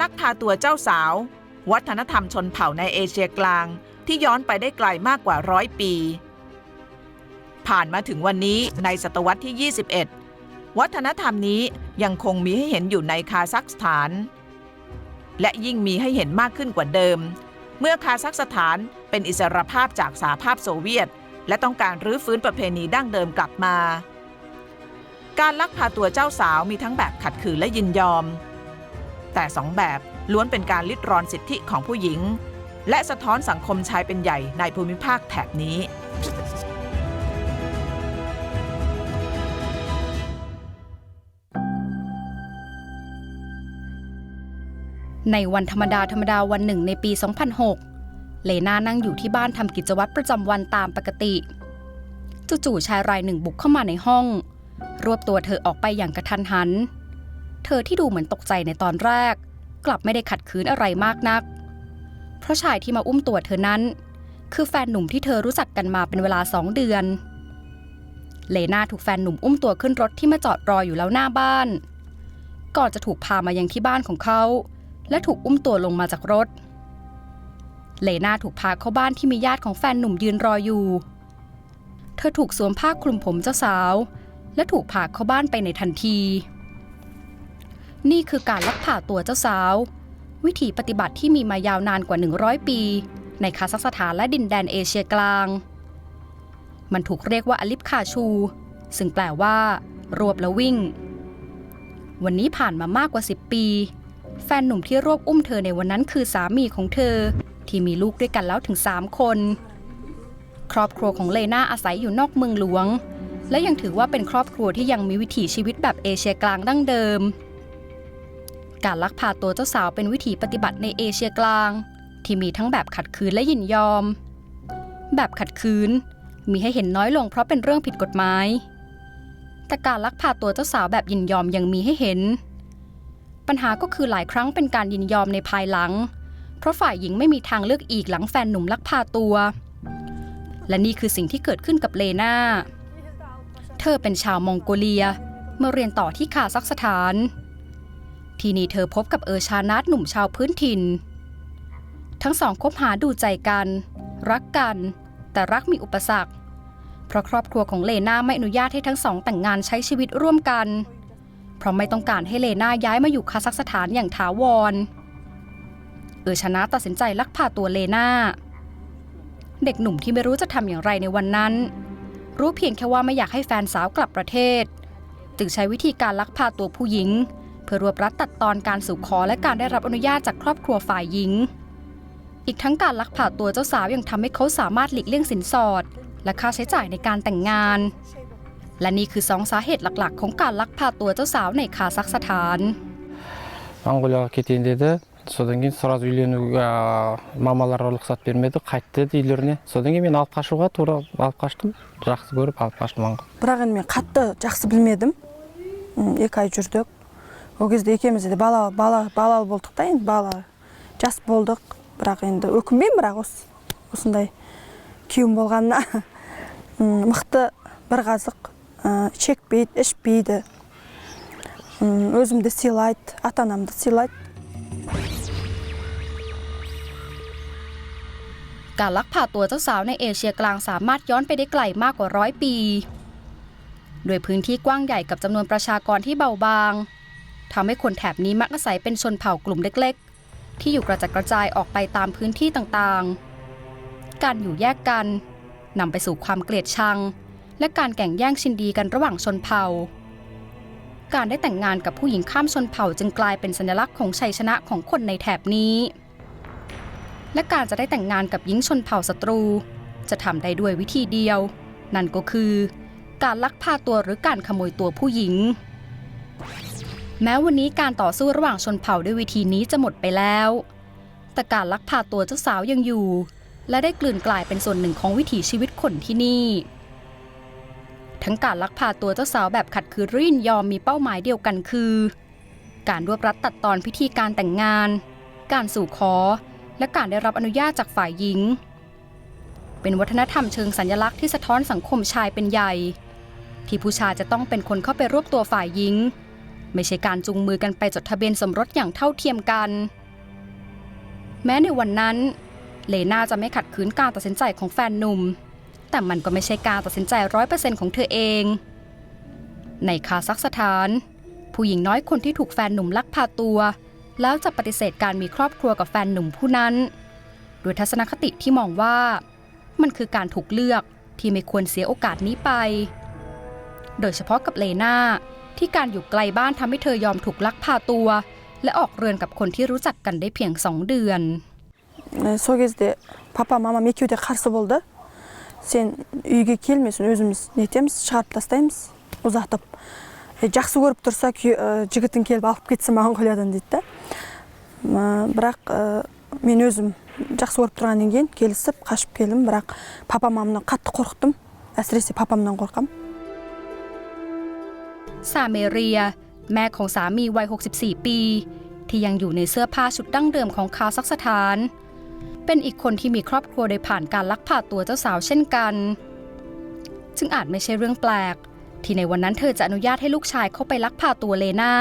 ลักพาตัวเจ้าสาว วัฒนธรรมชนเผ่าในเอเชียกลางที่ย้อนไปได้ไกลมากกว่าร้อยปี ผ่านมาถึงวันนี้ในศตวรรษที่ 21 วัฒนธรรมนี้ยังคงมีให้เห็นอยู่ในคาซัคสถาน และยิ่งมีให้เห็นมากขึ้นกว่าเดิม เมื่อคาซัคสถานเป็นอิสรภาพจากสหภาพโซเวียต และต้องการรื้อฟื้นประเพณีดั้งเดิมกลับมา การลักพาตัวเจ้าสาวมีทั้งแบบขัดขืนและยินยอม แต่สองแบบล้วนเป็นการลิดรอนสิทธิของผู้หญิง และสะท้อนสังคมชายเป็นใหญ่ในภูมิภาคแถบนี้ ในวันธรรมดาธรรมดาวันหนึ่งในปี 2006 เลนานั่งอยู่ที่บ้านทำกิจวัตรประจำวันตามปกติ จู่ๆชายรายหนึ่งบุกเข้ามาในห้อง รวบตัวเธอออกไปอย่างกระทันหัน เธอที่ดูเหมือนตกใจในตอนแรก กลับไม่ได้ขัดขืนอะไรมากนัก เพราะชายที่มาอุ้มตัวเธอนั้น คือแฟนหนุ่มที่เธอรู้จักกันมาเป็นเวลาสองเดือน เลนาถูกแฟนหนุ่มอุ้มตัวขึ้นรถที่มาจอดรออยู่แล้วหน้าบ้าน ก่อนจะถูกพามายังที่บ้านของเขา และถูกอุ้มตัวลงมาจากรถ เลนาถูกพาเข้าบ้านที่มีญาติของแฟนหนุ่มยืนรออยู่ เธอถูกสวมผ้าคลุมผมเจ้าสาว และถูกพาเข้าบ้านไปในทันที นี่คือการลักพาตัวเจ้าสาว วิธีปฏิบัติที่มีมายาวนานกว่า 100 ปี ในคาซัคสถานและดินแดนเอเชียกลาง มันถูกเรียกว่าอลิฟคาชู ซึ่งแปลว่า รวบแล้ววิ่ง วันนี้ผ่านมามากกว่า 10 ปี แฟนหนุ่มที่รวบอุ้มเธอในวันนั้นคือสามีของเธอ ที่มีลูกด้วยกันแล้วถึง 3 คน ครอบครัวของเลนาอาศัยอยู่นอกเมืองหลวง และยังถือว่าเป็นครอบครัวที่ยังมีวิถีชีวิตแบบเอเชียกลางดั้งเดิม การลักพาตัวเจ้าสาวเป็นวิถีปฏิบัติในเอเชียกลาง ที่มีทั้งแบบขัดขืนและยินยอม แบบขัดขืนมีให้เห็นน้อยลงเพราะเป็นเรื่องผิดกฎหมาย แต่การลักพาตัวเจ้าสาวแบบยินยอมยังมีให้เห็น ปัญหาก็คือหลายครั้งเป็นการยินยอมในภายหลัง เพราะฝ่ายหญิงไม่มีทางเลือกอีกหลังแฟนหนุ่มลักพาตัว และนี่คือสิ่งที่เกิดขึ้นกับเลนาเธอเป็นชาวมองโกเลีย เมื่อเรียนต่อที่คาซัคสถาน ที่นี้เธอพบกับเออชานัทหนุ่มชาวพื้นถิ่น ทั้งสองคบหาดูใจกัน รักกัน แต่รักมีอุปสรรค เพราะครอบครัวของเลนาไม่อนุญาตให้ทั้งสองแต่งงานใช้ชีวิตร่วมกัน เพราะไม่ต้องการให้เลนาย้ายมาอยู่คาซัคสถานอย่างถาวร เออชนะตัดสินใจลักพาตัวเลนาเด็กหนุ่มที่ไม่รู้จะทำอย่างไรในวันนั้น รู้เพียงแค่ว่าไม่อยากให้แฟนสาวกลับประเทศ จึงใช้วิธีการลักพาตัวผู้หญิง เพื่อรวบรัดตัดตอนการสู่ขอและการได้รับอนุญาตจากครอบครัวฝ่ายหญิง อีกทั้งการลักพาตัวเจ้าสาวยังทำให้เขาสามารถหลีกเลี่ยงสินสอด และค่าใช้จ่ายในการแต่งงาน และนี่คือสองสาเหตุหลักๆ ของการลักพาตัวเจ้าสาวในคาซัคสถาน монғолияға кетейін деді содан кейін сразу үйленуге а, мамалары рұқсат бермеді қайтты деді үйлеріне содан кейін мен алып қашуға тура алып қаштым жақсы көріп алып қаштым монғол бірақ енді мен қатты жақсы білмедім М, екі ай жүрдік ол кезде екеуміз де бала бала балалы болдық та енді бала жас болдық бірақ енді өкінбеймін бірақ осы осындай күйеуім болғанына М, мықты бір қазық ә, шекпейді ішпейді М, өзімді сыйлайды ата анамды сыйлайды การลักพาตัวเจ้าสาวในเอเชียกลางสามารถย้อนไปได้ไกลมากกว่าร้อยปี โดยพื้นที่กว้างใหญ่กับจำนวนประชากรที่เบาบาง ทำให้คนแถบนี้มักอาศัยเป็นชนเผ่ากลุ่มเล็กๆ ที่อยู่กระจัดกระจายออกไปตามพื้นที่ต่างๆ การอยู่แยกกันนำไปสู่ความเกลียดชัง และการแข่งแย่งชิงดีกันระหว่างชนเผ่า การได้แต่งงานกับผู้หญิงข้ามชนเผ่าจึงกลายเป็นสัญลักษณ์ของชัยชนะของคนในแถบนี้ และการจะได้แต่งงานกับหญิงชนเผ่าศัตรู จะทำได้ด้วยวิธีเดียว นั่นก็คือ การลักพาตัวหรือการขโมยตัวผู้หญิง แม้วันนี้การต่อสู้ระหว่างชนเผ่าด้วยวิธีนี้จะหมดไปแล้ว แต่การลักพาตัวเจ้าสาวยังอยู่ และได้กลืนกลายเป็นส่วนหนึ่งของวิถีชีวิตคนที่นี่ ทั้งการลักพาตัวเจ้าสาวแบบขัดขืนรือยินยอมมีเป้าหมายเดียวกันคือ การรวบรัดตัดตอนพิธีการแต่งงาน การสู่ขอ และการได้รับอนุญาตจากฝ่ายหญิง เป็นวัฒนธรรมเชิงสัญลักษณ์ที่สะท้อนสังคมชายเป็นใหญ่ ที่ผู้ชายจะต้องเป็นคนเข้าไปรวบตัวฝ่ายหญิง ไม่ใช่การจูงมือกันไปจดทะเบียนสมรสอย่างเท่าเทียมกัน แม้ในวันนั้นเลนาจะไม่ขัดขืนการตัดสินใจของแฟนหนุ่ม แต่มันก็ไม่ใช่การตัดสินใจร้อยเปอร์เซ็นต์ของเธอเอง ในคาซัคสถาน ผู้หญิงน้อยคนที่ถูกแฟนหนุ่มลักพาตัว แล้วจะปฏิเสธการมีครอบครัวกับแฟนหนุ่มผู้นั้น โดยทัศนคติที่มองว่า มันคือการถูกเลือกที่ไม่ควรเสียโอกาสนี้ไป โดยเฉพาะกับเลนา ที่การอยู่ไกลบ้านทำให้เธอยอมถูกลักพาตัว และออกเรือนกับคนที่รู้จักกันได้เพียงสองเดือน Э, сол кезде папа мамам екеуі де қарсы болды сен үйге келмесін өзіміз нетеміз шығарып тастаймыз ұзатып «Е, жақсы көріп тұрса күй- ә, жігітің келіп алып кетсе моңғолиядан дейді да М, бірақ ә, мен өзім жақсы көріп тұрғаннан кейін келісіп қашып келдім бірақ папа мамамнан қатты қорықтым әсіресе папамнан қорқамын ซาเมเรีย แม่ของสามีวัย 64 ปี ที่ยังอยู่ในเสื้อผ้าชุดดั้งเดิมของคาซัคสถาน เป็นอีกคนที่มีครอบครัวโดยผ่านการลักพาตัวเจ้าสาวเช่นกัน จึงอาจไม่ใช่เรื่องแปลก ที่ในวันนั้นเธอจะอนุญาตให้ลูกชายเข้าไปลักพาตัวเลนา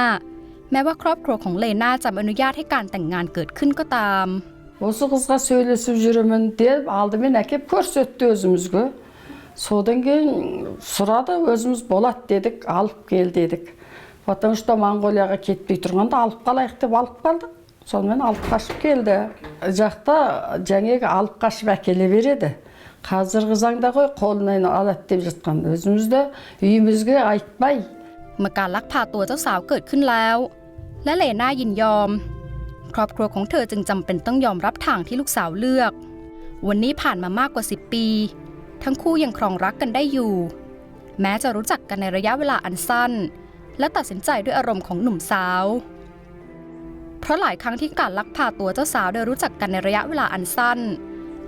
แม้ว่าครอบครัวของเลนาจะไม่อนุญาตให้การแต่งงานเกิดขึ้นก็ตาม осы қызға сөйлесіп жүремін деп алдымен әкеп көрсетті өзімізге содан кейін сұрады өзіміз болады дедік алып кел дедік потому что моңғолияға кетпей тұрғанда алып қалайық деп алып қалдық сонымен алып қашып келді жақта жаңағы алып қашып әкеле береді қазіргі заңда ғой қолынан алады деп жатқан өзіміз де үйімізге айтпай เมื่อการลักพาตัวเจ้าสาวเกิดขึ้นแล้ว และเลน่ายินยอม ครอบครัวของเธอจึงจำเป็นต้องยอมรับทางที่ลูกสาวเลือก วันนี้ผ่านมามากกว่า 10 ปี ทั้งคู่ยังครองรักกันได้อยู่ แม้จะรู้จักกันในระยะเวลาอันสั้น และตัดสินใจด้วยอารมณ์ของหนุ่มสาว เพราะหลายครั้งที่การลักพาตัวเจ้าสาวโดยรู้จักกันในระยะเวลาอันสั้น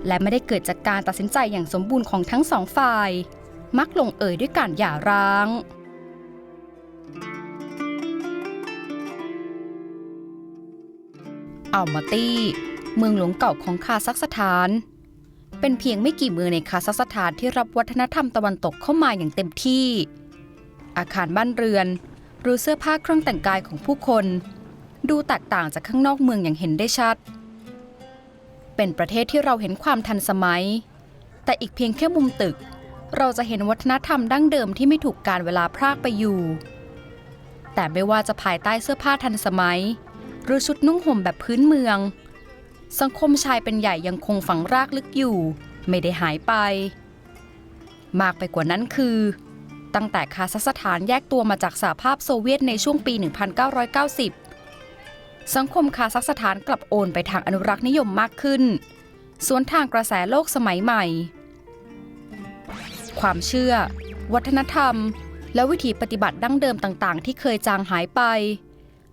และไม่ได้เกิดจากการตัดสินใจอย่างสมบูรณ์ของทั้งสองฝ่าย มักลงเอยด้วยการหย่าร้างอัลมาตีเมืองหลวงเก่าของคาซัคสถาน เป็นเพียงไม่กี่เมืองในคาซัคสถานที่รับวัฒนธรรมตะวันตกเข้ามาอย่างเต็มที่ อาคารบ้านเรือน หรือเสื้อผ้าเครื่องแต่งกายของผู้คน ดูแตกต่างจากข้างนอกเมืองอย่างเห็นได้ชัด เป็นประเทศที่เราเห็นความทันสมัย แต่อีกเพียงแค่มุมตึก เราจะเห็นวัฒนธรรมดั้งเดิมที่ไม่ถูกการเวลาพรากไปอยู่ แต่ไม่ว่าจะภายใต้เสื้อผ้าทันสมัย หรือชุดนุ่งห่มแบบพื้นเมือง สังคมชายเป็นใหญ่ยังคงฝังรากลึกอยู่ ไม่ได้หายไป มากไปกว่านั้นคือ ตั้งแต่คาซัคสถานแยกตัวมาจากสหภาพโซเวียตในช่วงปี 1990 สังคมคาซัคสถานกลับโอนไปทางอนุรักษ์นิยมมากขึ้น สวนทางกระแสโลกสมัยใหม่ ความเชื่อ วัฒนธรรม และวิถีปฏิบัติดั้งเดิมต่าง ๆ ที่เคยจางหายไป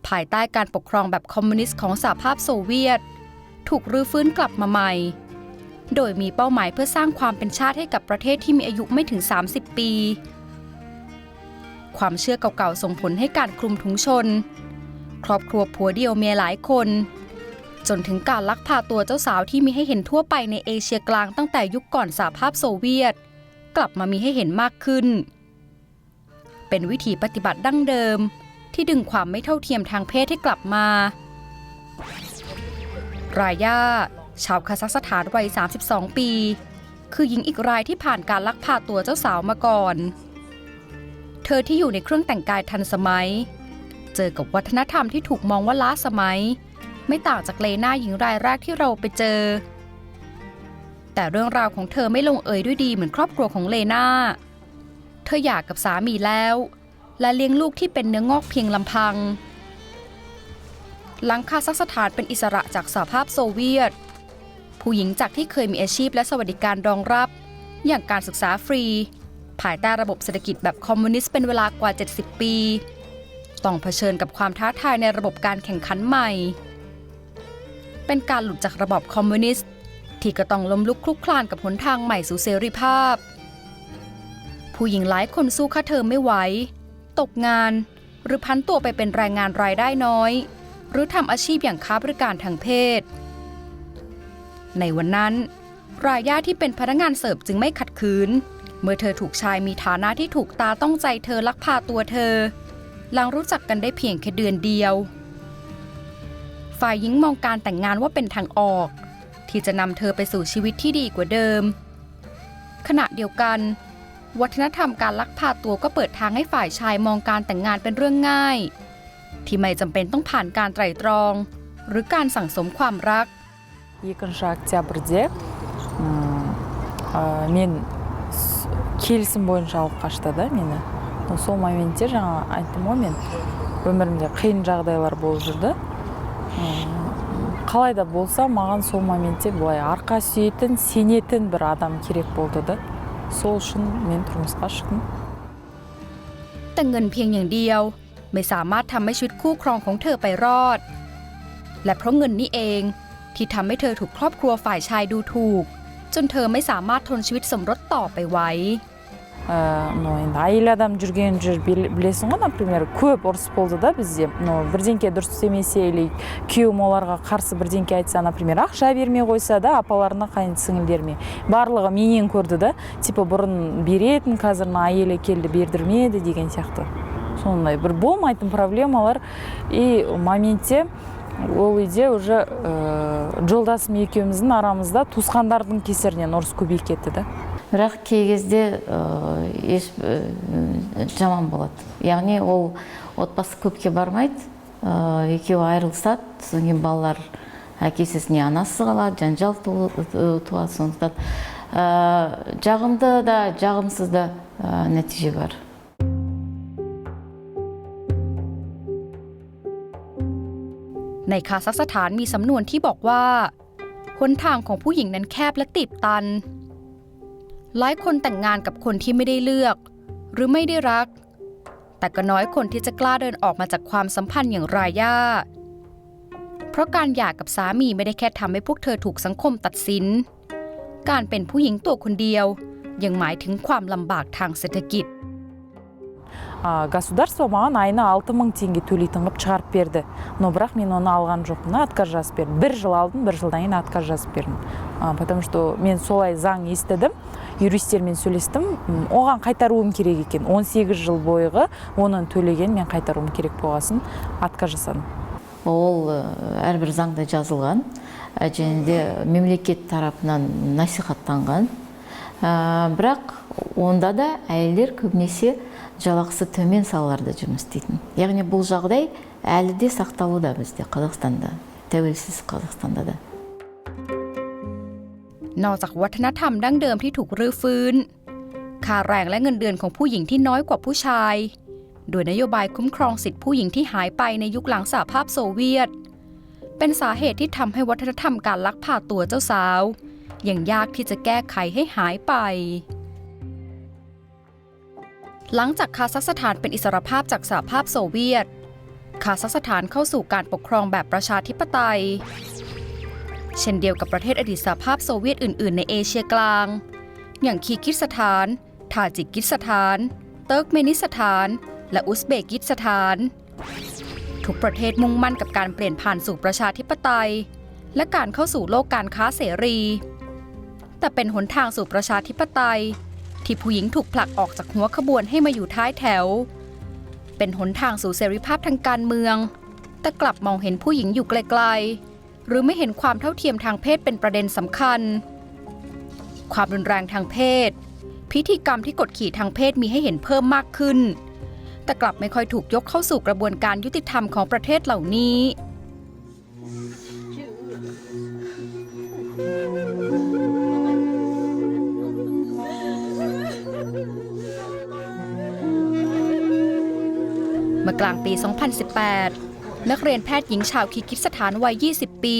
ภายใต้การปกครองแบบคอมมิวนิสต์ของสหภาพโซเวียต ถูกรื้อฟื้นกลับมาใหม่ โดยมีเป้าหมายเพื่อสร้างความเป็นชาติให้กับประเทศที่มีอายุไม่ถึง 30 ปี ความเชื่อเก่าๆส่งผลให้การคลุมถุงชน ครอบครัวผัวเดียวเมียหลายคน จนถึงการลักพาตัวเจ้าสาวที่มีให้เห็นทั่วไปในเอเชียกลางตั้งแต่ยุคก่อนสหภาพโซเวียต กลับมามีให้เห็นมากขึ้น เป็นวิธีปฏิบัติดั้งเดิมที่ดึงความไม่เท่าเทียมทางเพศให้กลับมา รายาชาวคาซัคสถานวัย 32 ปี คือหญิงอีกรายที่ผ่านการลักพาตัวเจ้าสาวมาก่อน เธอที่อยู่ในเครื่องแต่งกายทันสมัย เจอกับวัฒนธรรมที่ถูกมองว่าล้าสมัย ไม่ต่างจากเลน่าหญิงรายแรกที่เราไปเจอ แต่เรื่องราวของเธอไม่ลงเอยด้วยดีเหมือนครอบครัวของเลน่า เธอหย่ากกับสามีแล้ว และเลี้ยงลูกที่เป็นเนื้องอกเพียงลำพัง หลังคาซัคสถานเป็นอิสระจากสหภาพโซเวียต ผู้หญิงจากที่เคยมีอาชีพและสวัสดิการรองรับ อย่างการศึกษาฟรี ภายใต้ระบบเศรษฐกิจแบบคอมมิวนิสต์เป็นเวลากว่า 70 ปี ต้องเผชิญกับความท้าทายในระบบการแข่งขันใหม่ เป็นการหลุดจากระบบคอมมิวนิสต์ที่ก็ต้องล้มลุกคลุกคลานกับหนทางใหม่สู่เสรีภาพ ผู้หญิงหลายคนสู้ค่าเทอมไม่ไหว ตกงาน หรือพันตัวไปเป็นแรงงานรายได้น้อย หรือทำอาชีพอย่างค้าบริการทางเพศ ในวันนั้น รายญาที่เป็นพนักงานเสิร์ฟจึงไม่ขัดขืน เมื่อเธอถูกชายมีฐานะที่ถูกตาต้องใจเธอลักพาตัวเธอ หลังรู้จักกันได้เพียงแค่เดือนเดียว ฝ่ายหญิงมองการแต่งงานว่าเป็นทางออก ที่จะนำเธอไปสู่ชีวิตที่ดีกว่าเดิม ขณะเดียวกัน วัฒนธรรมการลักพาตัวก็เปิดทางให้ฝ่ายชายมองการแต่งงานเป็นเรื่องง่าย ที่ไม่จำเป็นต้องผ่านการไตร่ตรอง หรือการสั่งสมความรัก екінші октябрьде м, а, мен с- келісім бойынша алып қашты да мені Но сол моментте жаңа айттым ғой мен өмірімде қиын жағдайлар болып жүрді М, қалай да болса маған сол моментте былай арқа сүйетін сенетін бір адам керек болды да сол үшін мен тұрмысқа шықтым แต่เงินเพียงอย่างเดียว ไม่สามารถทำให้ชีวิตคู่ครองของเธอไปรอด และเพราะเงินนี่เองที่ทำให้เธอถูกครอบครัวฝ่ายชายดูถูก จนเธอไม่สามารถทนชีวิตสมรสต่อไปไว้ Ә, ну енді әйел адам жүрген жер бел- білесің ғой например көп ұрыс болды да бізде ну бірдеңке дұрыс істемесе или күйеуім оларға қарсы бірдеңке айтса например ақша бермей қойса да апаларына қайын сіңілдеріме барлығы менен көрді да типа бұрын беретін қазір мына әйелі келді бердірмеді деген сияқты сондай бір болмайтын проблемалар и моментте ол үйде уже ә, жолдасым екеуміздің арамызда туысқандардың кесірінен ұрыс көбейіп кетті да. Бірақ кей кезде ә, еш ә, жаман болады. Яғни ол отбасы көпке бармайды ә, екеуі айырылысады содан кейін балалар әке шешесіне анасы қалады жанжал ту- ту- туады сондықтан. Ә, жағымды да жағымсыз да ә, нәтиже бар. ในคาซัคสถานมีสำนวนที่บอกว่าหนทางของผู้หญิงนั้นแคบและตีบตัน หลายคนแต่งงานกับคนที่ไม่ได้เลือก หรือไม่ได้รัก แต่ก็น้อยคนที่จะกล้าเดินออกมาจากความสัมพันธ์อย่างรายย่า เพราะการหย่ากับสามีไม่ได้แค่ทำให้พวกเธอถูกสังคมตัดสิน การเป็นผู้หญิงตัวคนเดียวยังหมายถึงความลำบากทางเศรษฐกิจ государство маған айына алты мың теңге төлейтін қылып шығарып берді. Но бірақ мен оны алған жоқпын отказ жазып бердім. Бір жыл алдым бір жылдан кейін отказ жазып бердім. Потому что мен солай заң естідім юристтермен сөйлестім. Оған қайтаруым керек екен. 18 жыл бойғы оның төлеген мен қайтаруым керек болғасын отказ жасадым. Ол ә, әрбір заңда жазылған және де мемлекет тарапынан насихаттанған. Ә, бірақ онда да әйелдер көбінесе жалақысы төмен салаларда жұмыс істейтін яғни бұл жағдай әлі де сақталуда бізде қазақстанда тәуелсіз қазақстанда да นอกจากวัฒนธรรมดั้งเดิมที่ถูกรื้อฟื้น ค่าแรงและเงินเดือนของผู้หญิงที่น้อยกว่าผู้ชาย โดยนโยบายคุ้มครองสิทธิผู้หญิงที่หายไปในยุคหลังสหภาพโซเวียต เป็นสาเหตุที่ทำให้วัฒนธรรมการลักพาตัวเจ้าสาวยังยากที่จะแก้ไขให้หายไป หลังจากคาซัคสถานเป็นอิสรภาพจากสหภาพโซเวียต คาซัคสถานเข้าสู่การปกครองแบบประชาธิปไตย เช่นเดียวกับประเทศอดีตสหภาพโซเวียตอื่น ๆ ในเอเชียกลาง อย่างคีกิสถาน ทาจิกิสถาน เติร์กเมนิสถาน และอุซเบกิสถาน ทุกประเทศมุ่งมั่นกับการเปลี่ยนผ่านสู่ประชาธิปไตย และการเข้าสู่โลกการค้าเสรี แต่เป็นหนทางสู่ประชาธิปไตย ที่ผู้หญิงถูกผลักออกจากหัวขบวนให้มาอยู่ท้ายแถว เป็นหนทางสู่เสรีภาพทางการเมือง แต่กลับมองเห็นผู้หญิงอยู่ไกลๆ หรือไม่เห็นความเท่าเทียมทางเพศเป็นประเด็นสำคัญ ความรุนแรงทางเพศ พิธีกรรมที่กดขี่ทางเพศมีให้เห็นเพิ่มมากขึ้น แต่กลับไม่ค่อยถูกยกเข้าสู่กระบวนการยุติธรรมของประเทศเหล่านี้ เมื่อกลางปี 2018 นักเรียนแพทย์หญิงชาวคีกิสถานวัย 20 ปี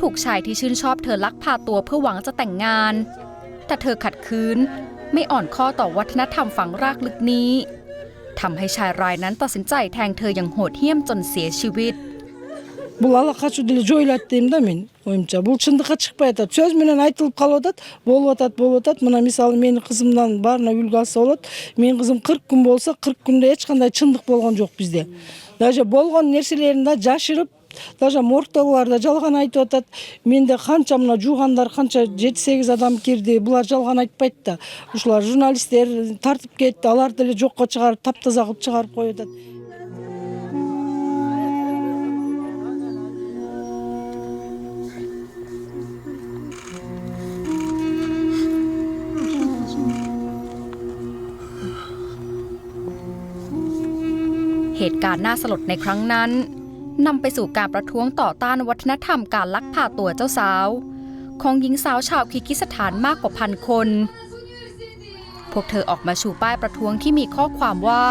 ถูกชายที่ชื่นชอบเธอลักพาตัวเพื่อหวังจะแต่งงาน แต่เธอขัดขืนไม่อ่อนข้อต่อวัฒนธรรมฝังรากลึกนี้ทำให้ชายรายนั้นตัดสินใจแทงเธออย่างโหดเหี้ยมจนเสียชีวิต Bu Allah kaç ödül joylattığımda min. Оюмча бул чындыкка чыкпай атат сөз менен айтылып калып атат болуп атат болуп атат мына мисалы менин кызымдан баарына үлгү алса болот менин кызым кырк күн болсо кырк күндө эч кандай чындык болгон жок бизде даже болгон нерселерин да жашырып даже моргтогулар да жалган айтып атат менде канча мына жуугандар канча жети сегиз адам кирди булар жалган айтпайт да. Ушулар журналисттер тартып кетти аларды деле жокко чыгарып таптаза кылып чыгарып коюп атат ตุการณ์น่าสลดในครั้งนั้นนำไปสู่การประท้วงต่อต้านวัฒนธรรมการลักพาตัวเจ้าสาว ของหญิงสาวชาวคิกิสถานมากกว่าพันคน พวกเธอออกมาชูป้ายประท้วงที่มีข้อความว่า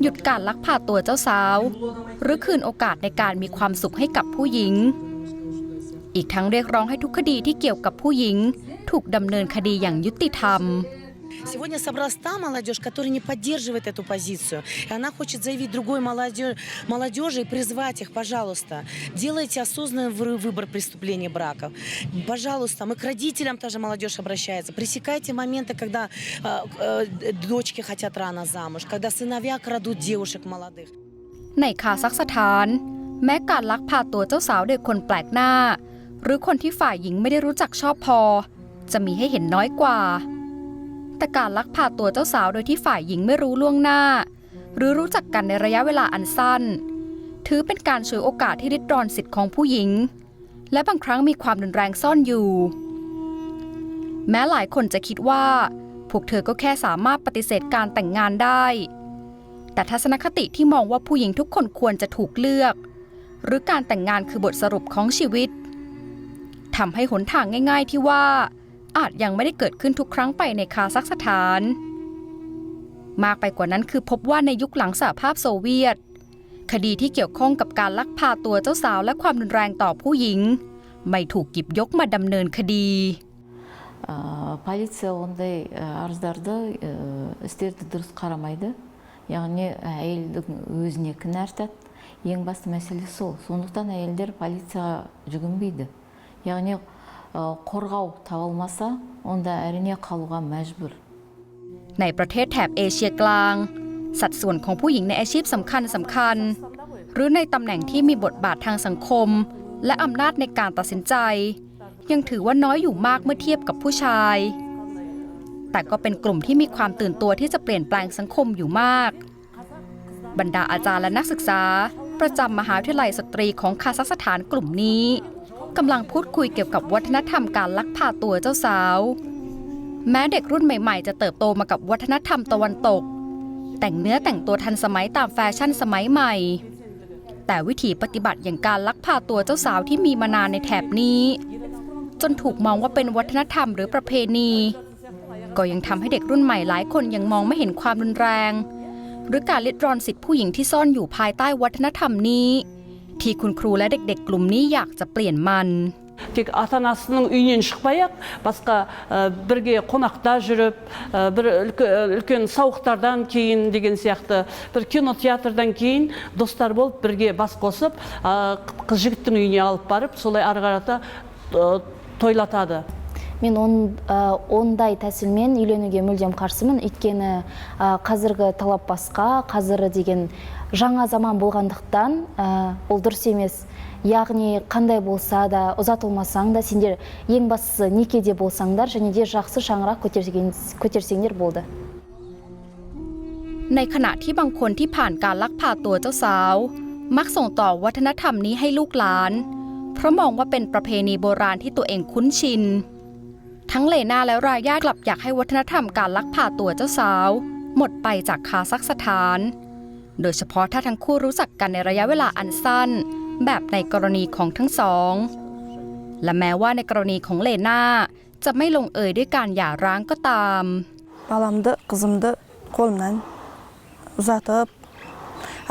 หยุดการลักพาตัวเจ้าสาว หรือคืนโอกาสในการมีความสุขให้กับผู้หญิง อีกทั้งเรียกร้องให้ทุกคดีที่เกี่ยวกับผู้หญิง ถูกดำเนินคดีอย่างยุติธรรม Сегодня собралась та молодежь, которая не поддерживает эту позицию. И она хочет заявить другой молодежи, молодежи и призвать их, пожалуйста, делайте осознанный вы- выбор преступления браков. Пожалуйста, мы к родителям тоже молодежь обращается. Пресекайте моменты, когда э, э, дочки хотят рано замуж, когда сыновья крадут девушек молодых. ในคาซัคสถาน แม้การลักพาตัวเจ้าสาวโดยคนแปลกหน้า หรือคนที่ฝ่ายหญิงไม่ได้รู้จักชอบพอ จะมีให้เห็นน้อยกว่า แ ต่การลักพาตัวเจ้าสาวโดยที่ฝ่ายหญิงไม่รู้ล่วงหน้า หรือรู้จักกันในระยะเวลาอันสั้น ถือเป็นการฉวยโอกาสที่ริดรอนสิทธิ์ของผู้หญิง และบางครั้งมีความรุนแรงซ่อนอยู่ แม้หลายคนจะคิดว่า พวกเธอก็แค่สามารถปฏิเสธการแต่งงานได้ แต่ทัศนคติที่มองว่าผู้หญิงทุกคนควรจะถูกเลือก หรือการแต่งงานคือบทสรุปของชีวิตทำให้หนทางง่าย ๆ ที่ว่า อาจยังไม่ได้เกิดขึ้นทุกครั้งไปในคาซัคสถาน มากไปกว่านั้นคือพบว่าในยุคหลังสหภาพโซเวียต คดีที่เกี่ยวข้องกับการลักพาตัวเจ้าสาวและความรุนแรงต่อผู้หญิง ไม่ถูกหยิบยกมาดำเนินคดี Ә, полиция ондай ә, арыздарды ә, істерді дұрыс қарамайды яғни әйелдің өзіне кінә артады ең басты мәселе сол сондықтан әйелдер полицияға жүгінбейді яғни ә, қорғау табылмаса онда әрине қалуға мәжбүр ในประเทศแถบเอเชียกลาง สัดส่วนของผู้หญิงในอาชีพสำคัญสำคัญ หรือในตำแหน่งที่มีบทบาททางสังคม และอำนาจในการตัดสินใจ ยังถือว่าน้อยอยู่มากเมื่อเทียบกับผู้ชาย แต่ก็เป็นกลุ่มที่มีความตื่นตัวที่จะเปลี่ยนแปลงสังคมอยู่มาก บรรดาอาจารย์และนักศึกษา ประจำมหาวิทยาลัยสตรีของคาซัคสถานกลุ่มนี้ กำลังพูดคุยเกี่ยวกับวัฒนธรรมการลักพาตัวเจ้าสาว แม้เด็กรุ่นใหม่ๆ จะเติบโตมากับวัฒนธรรมตะวันตก แต่งเนื้อแต่งตัวทันสมัยตามแฟชั่นสมัยใหม่ แต่วิธีปฏิบัติอย่างการลักพาตัวเจ้าสาวที่มีมานานในแถบนี้ จนถูกมองว่าเป็นวัฒนธรรมหรือประเพณี ก็ยังทำให้เด็กรุ่นใหม่หลายคนยังมองไม่เห็นความรุนแรง หรือการเลิดรอนสิทธิผู้หญิงที่ซ่อนอยู่ภายใต้วัฒนธรรมนี้ ที่คุณครูและเด็กๆ กลุ่มนี้อยากจะเปลี่ยนมัน тек ата анасының үйінен шықпай ақ басқа ә, бірге қонақта жүріп ә, бір үлке- үлкен сауықтардан кейін деген сияқты бір кинотеатрдан кейін достар болып бірге бас қосып ә, қыз жігіттің үйіне алып барып солай ары қарата ә, тойлатады мен он, ә, ондай тәсілмен үйленуге мүлдем қарсымын өйткені ә, қазіргі талап басқа қазірі деген жаңа заман болғандықтан ә, ол дұрыс емес яғни қандай болса да ұзатылмасаң да сендер ең бастысы некеде болсаңдар және де жақсы шаңырақ көтерген- көтерсеңдер болды ในขณะที่บางคนที่ผ่านการลักพาตัวเจ้าสาว มักส่งต่อวัฒนธรรมนี้ให้ลูกหลาน เพราะมองว่าเป็นประเพณีโบราณที่ตัวเองคุ้นชิน ทั้งเลนาและรายากลับอยากให้วัฒนธรรมการลักพาตัวเจ้าสาว หมดไปจากคาซัคสถาน โดยเฉพาะถ้าทั้งคู่รู้จักกันในระยะเวลาอันสั้น แบบในกรณีของทั้งสอง และแม้ว่าในกรณีของเลนาจะไม่ลงเอยด้วยการหย่าร้างก็ตาม баламды қызымды қолымнан ұзатып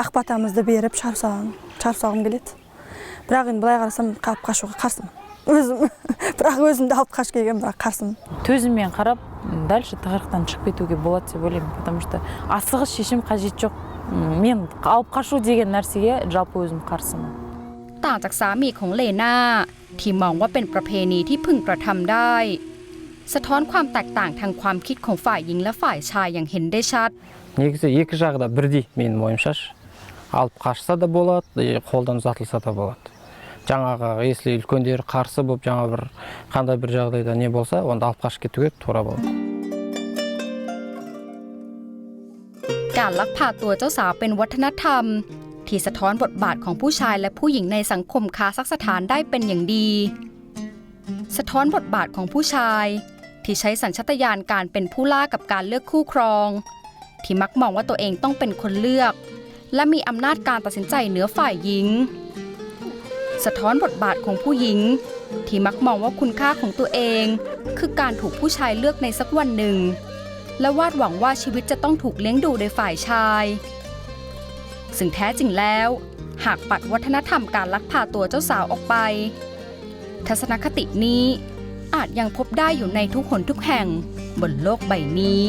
ақ батамызды беріп шығарып салғым шығарып салғым келеді бірақ енді былай қарасам қалып қашуға қарсымын өзім бірақ өзімді алып қашып келгенмін бірақ қарсымын төзіммен қарап м, дальше тығырықтан шығып кетуге болады деп ойлаймын потому что асығыс шешім қажет жоқ М, мен алып қашу деген нәрсеге жалпы өзім қарсымын ต่างจากสามีของเลนาที่มองว่าเป็นประเพณีที่พึงกระทำได้ สะท้อนความแตกต่างทางความคิดของฝ่ายหญิงและฝ่ายชายอย่างเห็นได้ชัด негізі екі жағы да бірдей менің ойымшашы алып қашса да болады и қолдан ұзатылса да болады жаңағы если үлкендері қарсы болып жаңа бір қандай бір жағдайда не болса онда алып қашып кетуге тура болады การลักพาตัวเจ้าสาวเป็นวัฒนธรรม ที่สะท้อนบทบาทของผู้ชายและผู้หญิงในสังคมคาซัคสถานได้เป็นอย่างดี สะท้อนบทบาทของผู้ชาย ที่ใช้สัญชาตญาณการเป็นผู้ล่ากับการเลือกคู่ครอง ที่มักมองว่าตัวเองต้องเป็นคนเลือก และมีอำนาจการตัดสินใจเหนือฝ่ายหญิง สะท้อนบทบาทของผู้หญิง ที่มักมองว่าคุณค่าของตัวเอง คือการถูกผู้ชายเลือกในสักวันหนึ่ง และวาดหวังว่าชีวิตจะต้องถูกเลี้ยงดูโดยฝ่ายชาย ซึ่งแท้จริงแล้ว หากปัดวัฒนธรรมการลักพาตัวเจ้าสาวออกไป ทัศนคตินี้อาจยังพบได้อยู่ในทุกหนทุกแห่งบนโลกใบนี้